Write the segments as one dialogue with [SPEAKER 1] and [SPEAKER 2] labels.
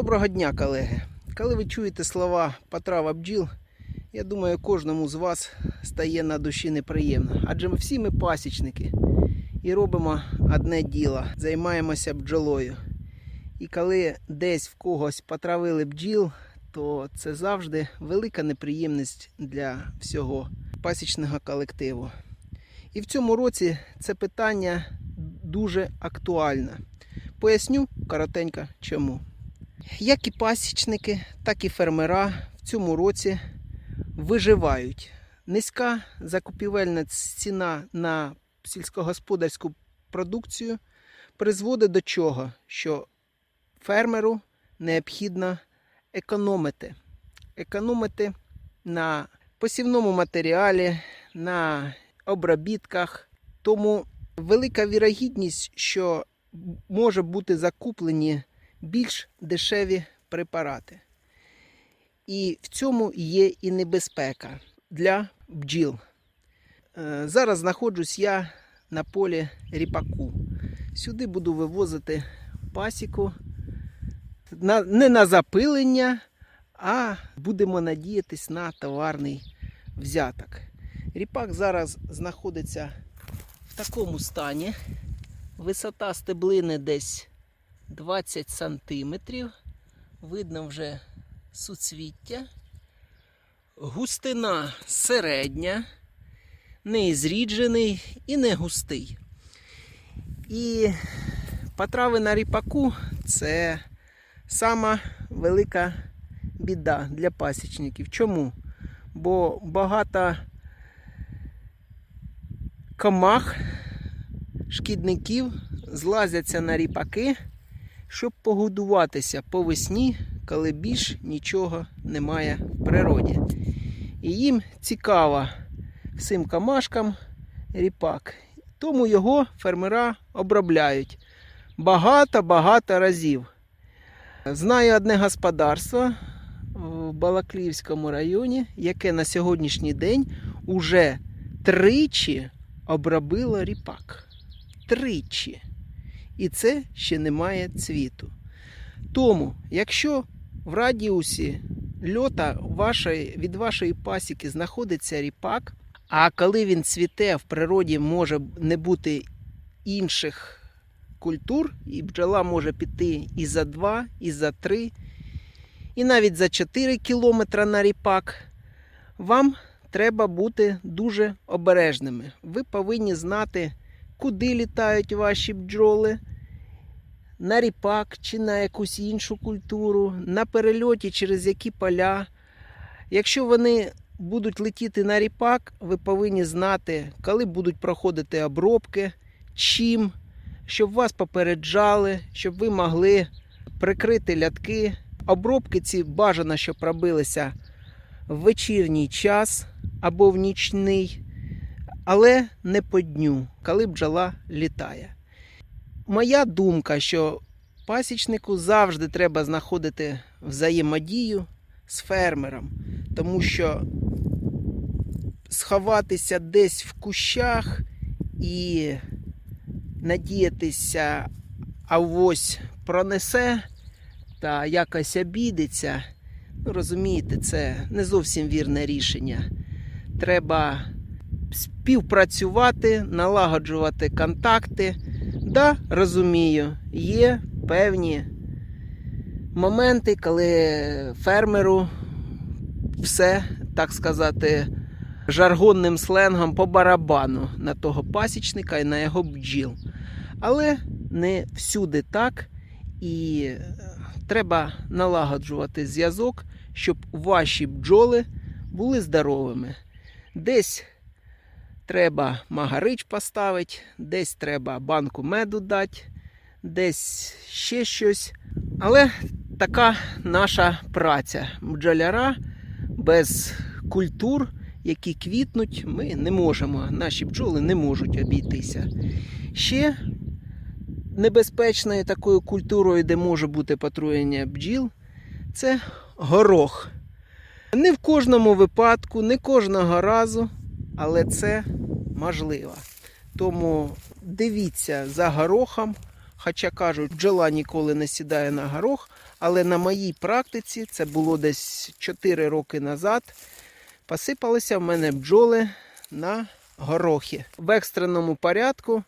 [SPEAKER 1] Доброго дня, колеги. Коли ви чуєте слова потрава бджіл, я думаю, кожному з вас стає на душі неприємно. Адже ми всі ми пасічники і робимо одне діло, займаємося бджолою. І коли десь в когось потравили бджіл, то це завжди велика неприємність для всього пасічного колективу. І в цьому році це питання дуже актуальне. Поясню коротенько чому. Як і пасічники, так і фермера в цьому році виживають. Низька закупівельна ціна на сільськогосподарську продукцію призводить до чого? Що фермеру необхідно економити. Економити на посівному матеріалі, на обробітках. Тому велика вірогідність, що може бути закуплені більш дешеві препарати. І в цьому є і небезпека для бджіл. Е, Зараз знаходжусь я на полі ріпаку. Сюди буду вивозити пасіку не на запилення, а будемо надіятись на товарний взяток. Ріпак зараз знаходиться в такому стані. Висота стеблини десь 20 сантиметрів. Видно вже суцвіття. Густина середня, не зріджений і не густий. І потрави на ріпаку це сама велика біда для пасічників. Чому? Бо багато комах, шкідників злазяться на ріпаки, щоб погодуватися по весні, коли більш нічого немає в природі. І їм цікаво всім камашкам ріпак. Тому його фермера обробляють багато-багато разів. Знаю одне господарство в Балаклівському районі, яке на сьогоднішній день уже тричі обробило ріпак. Тричі. І це ще немає цвіту. Тому, якщо в радіусі льота вашої, від вашої пасіки знаходиться ріпак, а коли він цвіте, в природі може не бути інших культур, і бджола може піти і за 2, і за 3, і навіть за 4 кілометри на ріпак, вам треба бути дуже обережними. Ви повинні знати, куди літають ваші бджоли, на ріпак чи на якусь іншу культуру, на перельоті через які поля. Якщо вони будуть летіти на ріпак, ви повинні знати, коли будуть проходити обробки, чим, щоб вас попереджали, щоб ви могли прикрити лятки. Обробки ці бажано, щоб робилися в вечірній час або в нічний, але не по дню, коли бджола літає. Моя думка, що пасічнику завжди треба знаходити взаємодію з фермером, тому що сховатися десь в кущах і надіятися, а ось пронесе та якось обідеться. Ну, розумієте, це не зовсім вірне рішення. Треба співпрацювати, налагоджувати контакти. Да, розумію, є певні моменти, коли фермеру все, так сказати, жаргонним сленгом по барабану на того пасічника і на його бджіл. Але не всюди так. І е, треба налагоджувати зв'язок, щоб ваші бджоли були здоровими. Десь треба магарич поставити, десь треба банку меду дати, десь ще щось. Але така наша праця. Бджоляра без культур, які квітнуть, ми не можемо. Наші бджоли не можуть обійтися. Ще небезпечною такою культурою, де може бути потруєння бджіл, це горох. Не в кожному випадку, не кожного разу, але це можливо. Тому дивіться за горохом, Хоча кажуть, бджола ніколи не сідає на горох, але на моїй практиці це було десь 4 роки назад. Посипалися в мене бджоли на горохи. В екстреному порядку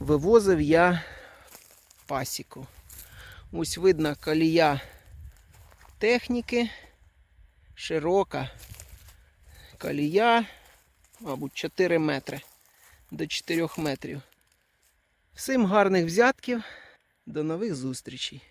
[SPEAKER 1] вивозив я пасіку. Ось видно колія техніки, широка колія, мабуть, 4 метри до 4 метрів. Всім гарних взятків, до нових зустрічей!